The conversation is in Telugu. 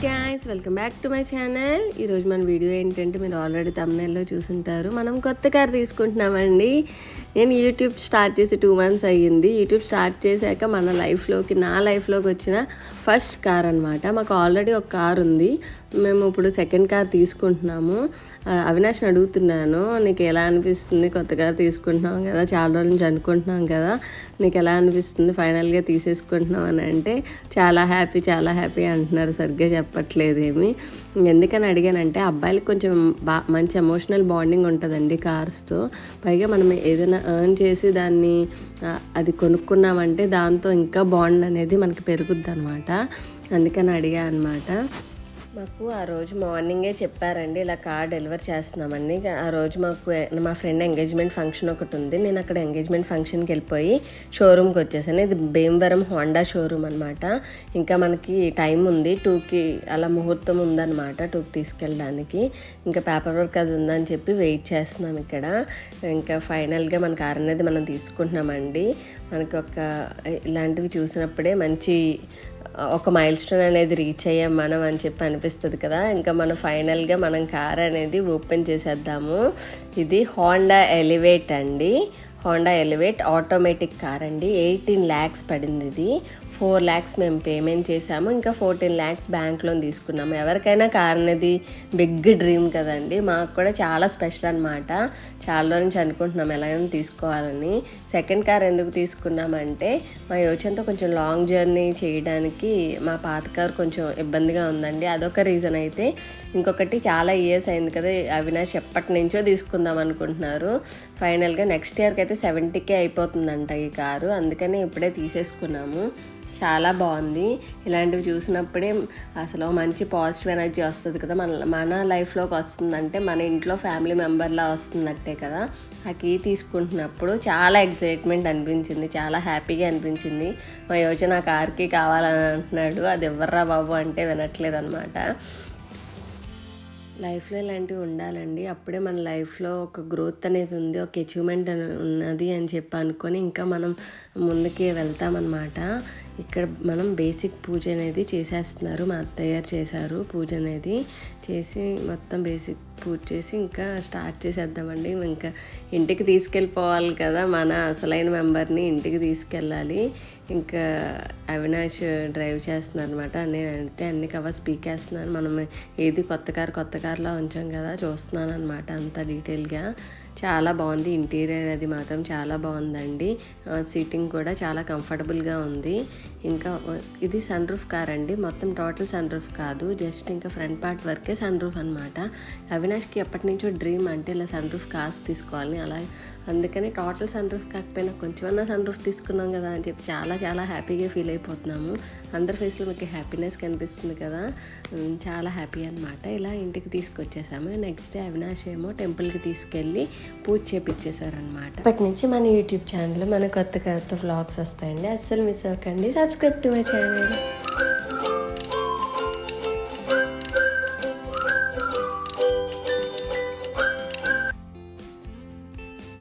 Guys welcome back to my channel ఈరోజు మన వీడియో ఏంటంటే మీరు ఆల్రెడీ తమిళలో చూసుంటారు. మనం కొత్త కార్ తీసుకుంటున్నామండి. నేను యూట్యూబ్ స్టార్ట్ చేసి టూ మంత్స్ అయ్యింది. యూట్యూబ్ స్టార్ట్ చేశాక మన లైఫ్లోకి నా లైఫ్లోకి వచ్చిన ఫస్ట్ కార్ అనమాట మాకు ఆల్రెడీ ఒక కార్ ఉంది. మేము ఇప్పుడు సెకండ్ కార్ తీసుకుంటున్నాము. అవినాష్ని అడుగుతున్నాను నీకు ఎలా అనిపిస్తుంది కొత్తగా తీసుకుంటున్నాం కదా? చాలా రోజుల నుంచి అనుకుంటున్నాం కదా. నీకు ఎలా అనిపిస్తుంది ఫైనల్గా తీసేసుకుంటున్నాం అని అంటే చాలా హ్యాపీ చాలా హ్యాపీ అంటున్నారు సరిగ్గా చెప్పట్లేదు ఏమి ఎందుకని అడిగానంటే అబ్బాయిలకు కొంచెం బా మంచి ఎమోషనల్ బాండింగ్ ఉంటుందండి కార్స్తో పైగా మనం ఏదైనా ఎర్న్ చేసి దాన్ని అది కొనుక్కున్నామంటే దాంతో ఇంకా బాండ్ అనేది మనకి పెరుగుద్ది అనమాట అందుకని అడిగా అనమాట మాకు ఆ రోజు మార్నింగే చెప్పారండి ఇలా కార్ డెలివర్ చేస్తున్నామని. ఆ రోజు మాకు మా ఫ్రెండ్ ఎంగేజ్మెంట్ ఫంక్షన్ ఒకటి ఉంది. నేను అక్కడ ఎంగేజ్మెంట్ ఫంక్షన్కి వెళ్ళిపోయి షోరూమ్కి వచ్చేసాను. ఇది భీమవరం హోండా షోరూమ్ అనమాట ఇంకా మనకి టైం ఉంది టూకి అలా ముహూర్తం ఉందన్నమాట టూకి తీసుకెళ్ళడానికి. ఇంకా పేపర్ వర్క్ అది ఉందని చెప్పి వెయిట్ చేస్తున్నాం ఇక్కడ. ఇంకా ఫైనల్గా మన కార్ అనేది మనం తీసుకుంటున్నామండి. మనకు ఒక ఇలాంటివి చూసినప్పుడే మంచి ఒక మైల్ స్టోన్ అనేది రీచ్ అయ్యాం మనం అని చెప్పి అనిపిస్తుంది కదా. ఇంకా మనం ఫైనల్గా మనం కార్ అనేది ఓపెన్ చేసేద్దాము. ఇది హోండా ఎలివేట్ అండి. హోండా ఎలివేట్ ఆటోమేటిక్ కార్ అండి. ఎయిటీన్ ల్యాక్స్ పడింది ఇది. ఫోర్ ల్యాక్స్ మేము పేమెంట్ చేసాము ఇంకా ఫోర్టీన్ ల్యాక్స్ బ్యాంక్ లోన్ తీసుకున్నాము. ఎవరికైనా కార్ అనేది బిగ్ డ్రీమ్ కదండి. మాకు కూడా చాలా స్పెషల్ అనమాట చాలా రోజు నుంచి అనుకుంటున్నాం ఎలాగైనా తీసుకోవాలని. సెకండ్ కార్ ఎందుకు తీసుకున్నామంటే మా యోచనతో కొంచెం లాంగ్ జర్నీ చేయడానికి మా పాత కార్ కొంచెం ఇబ్బందిగా ఉందండి. అదొక రీజన్ అయితే. ఇంకొకటి చాలా ఇయర్స్ అయింది కదా అవినాష్ ఎప్పటి నుంచో తీసుకుందాం అనుకుంటున్నారు. ఫైనల్గా నెక్స్ట్ ఇయర్కి అయితే సెవెంటీకే అయిపోతుందంట ఈ కారు. అందుకని ఇప్పుడే తీసేసుకున్నాము. చాలా బాగుంది. ఇలాంటివి చూసినప్పుడే అసలు మంచి పాజిటివ్ ఎనర్జీ వస్తుంది కదా. మన మన లైఫ్లోకి వస్తుందంటే మన ఇంట్లో ఫ్యామిలీ మెంబర్లా వస్తున్నట్టే కదా. ఆ కీ తీసుకుంటున్నప్పుడు చాలా ఎగ్జైట్మెంట్ అనిపించింది. చాలా హ్యాపీగా అనిపించింది. మా యోచన ఆ కార్కి కావాలని అంటున్నాడు. అది ఎవర్రా బాబు అంటే వినట్లేదు అనమాట లైఫ్లో ఇలాంటివి ఉండాలండి. అప్పుడే మన లైఫ్లో ఒక గ్రోత్ అనేది ఉంది ఒక అచీవ్మెంట్ అని ఉన్నది అని చెప్పి అనుకొని ఇంకా మనం ముందుకి వెళ్తామన్నమాట. ఇక్కడ మనం బేసిక్ పూజ అనేది చేసేస్తున్నారు. మా అత్తయ్యారు చేశారు పూజ అనేది. చేసి మొత్తం బేసిక్ పూజ చేసి ఇంకా స్టార్ట్ చేసేద్దామండి. ఇంకా ఇంటికి తీసుకెళ్ళిపోవాలి కదా మన అసలైన మెంబర్ని ఇంటికి తీసుకెళ్ళాలి. ఇంకా అవినాష్ డ్రైవ్ చేస్తున్నారు అనమాట నేను అంటే అన్ని కవర్స్ పీకేస్తున్నాను మనం ఏది కొత్త కార్ కొత్త కారులో ఉంచాం కదా చూస్తున్నాను అనమాట అంత డీటెయిల్గా చాలా బాగుంది. ఇంటీరియర్ అది మాత్రం చాలా బాగుందండి. సీటింగ్ కూడా చాలా కంఫర్టబుల్గా ఉంది. ఇంకా ఇది సన్ రూఫ్ కార్ అండి. మొత్తం టోటల్ సన్ రూఫ్ కాదు. జస్ట్ ఇంకా ఫ్రంట్ పార్ట్ వరకే సన్ రూఫ్ అనమాట అవినాష్కి ఎప్పటి నుంచో డ్రీమ్ అంటే ఇలా సన్ రూఫ్ కార్స్ తీసుకోవాలని అలా అందుకని టోటల్ సన్ రూఫ్ కాకపోయినా కొంచెమన్నా సన్ రూఫ్ తీసుకున్నాం కదా అని చెప్పి చాలా చాలా హ్యాపీగా ఫీల్ అయిపోతున్నాము. అందరి ఫేస్లో మీకు హ్యాపీనెస్ కనిపిస్తుంది కదా. చాలా హ్యాపీ అనమాట ఇలా ఇంటికి తీసుకొచ్చేసాము. నెక్స్ట్ డే అవినాష్ ఏమో టెంపుల్కి తీసుకెళ్ళి పూజ చేపించేశారనమాట ఇప్పటి నుంచి మన యూట్యూబ్ ఛానల్లో మన కొత్త కొత్త వ్లాగ్స్ వస్తాయండి. అస్సలు మిస్ అవ్వకండి. Subscribe to my channel